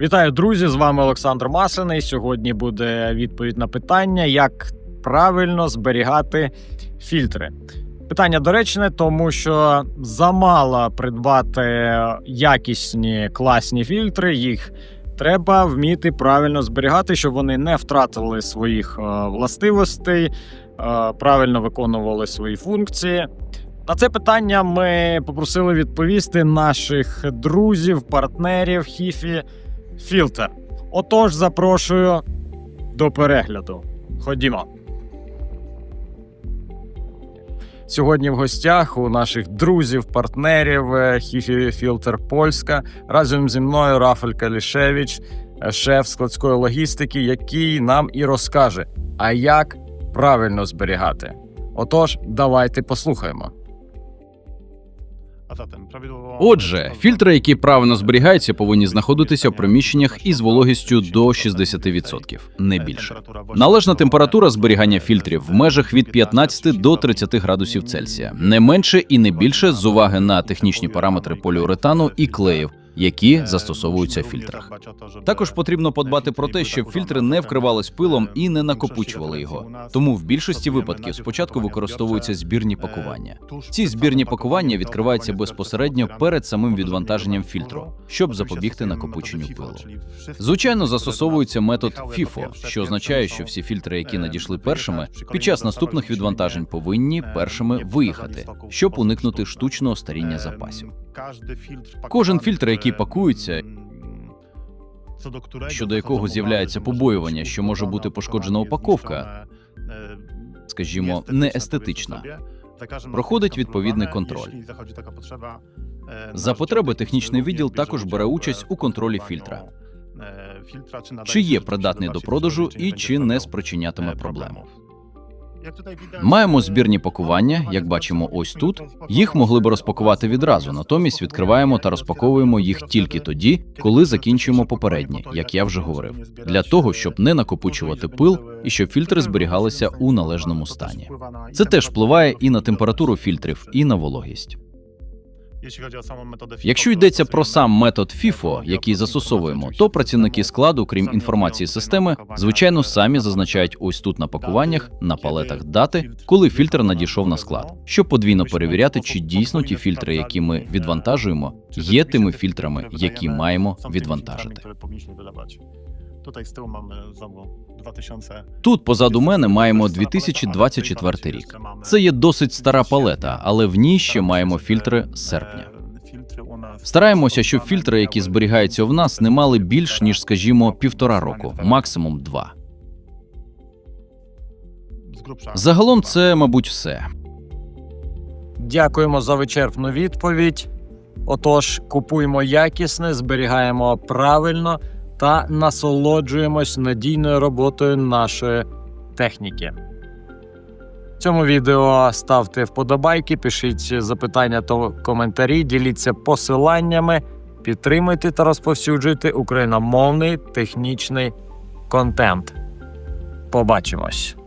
Вітаю, друзі! З вами Олександр Масиний. Сьогодні буде відповідь на питання, як правильно зберігати фільтри. Питання доречне, тому що замало придбати якісні класні фільтри. Їх треба вміти правильно зберігати, щоб вони не втратили своїх е, властивостей, е, правильно виконували свої функції. На це питання ми попросили відповісти наших друзів, партнерів Хіфі Фільтр. Отож, запрошую до перегляду. Ходімо. Сьогодні в гостях у наших друзів, партнерів е, Хіфі Фільтр Польська. Разом зі мною Рафаль Калішевич, е, шеф складської логістики, який нам і розкаже, а як правильно зберігати. Отож, давайте послухаємо. Отже, фільтри, які правильно зберігаються, повинні знаходитися в приміщеннях із вологістю до 60%, не більше. Належна температура зберігання фільтрів в межах від 15 до 30 градусів Цельсія, не менше і не більше з уваги на технічні параметри поліуретану і клеїв, які застосовуються в фільтрах. Також потрібно подбати про те, щоб фільтри не вкривались пилом і не накопучували його. Тому в більшості випадків спочатку використовуються збірні пакування. Ці збірні пакування відкриваються безпосередньо перед самим відвантаженням фільтру, щоб запобігти накопиченню пилу. Звичайно, застосовується метод FIFO, що означає, що всі фільтри, які надійшли першими, під час наступних відвантажень повинні першими виїхати, щоб уникнути штучного старіння запасів. Кожен фільтр, який пакується, щодо якого з'являється побоювання, що може бути пошкоджена упаковка, скажімо, не естетична, проходить відповідний контроль. За потреби технічний відділ також бере участь у контролі фільтра, чи є придатний до продажу і чи не спричинятиме проблем. Маємо збірні пакування, як бачимо, ось тут. Їх могли б розпакувати відразу, натомість відкриваємо та розпаковуємо їх тільки тоді, коли закінчуємо попередні, як я вже говорив, для того, щоб не накопичувати пил і щоб фільтри зберігалися у належному стані. Це теж впливає і на температуру фільтрів, і на вологість. Якщо йдеться про сам метод FIFO, який застосовуємо, то працівники складу, крім інформації системи, звичайно, самі зазначають ось тут на пакуваннях, на палетах дати, коли фільтр надійшов на склад, щоб подвійно перевіряти, чи дійсно ті фільтри, які ми відвантажуємо, є тими фільтрами, які маємо відвантажити. Tutaj z tyłu mamy znowu 2000. Тут позаду мене маємо 2024 рік. Це є досить стара палета, але в ній ще маємо фільтри з серпня. Стараємося, щоб фільтри, які зберігаються в нас, не мали більш ніж, скажімо, півтора року, максимум два. Загалом це, мабуть, все. Дякуємо за вичерпну відповідь. Отож, купуємо якісне, зберігаємо правильно та насолоджуємось надійною роботою нашої техніки. В цьому відео ставте вподобайки, пишіть запитання та коментарі, діліться посиланнями, підтримуйте та розповсюджуйте україномовний технічний контент. Побачимось!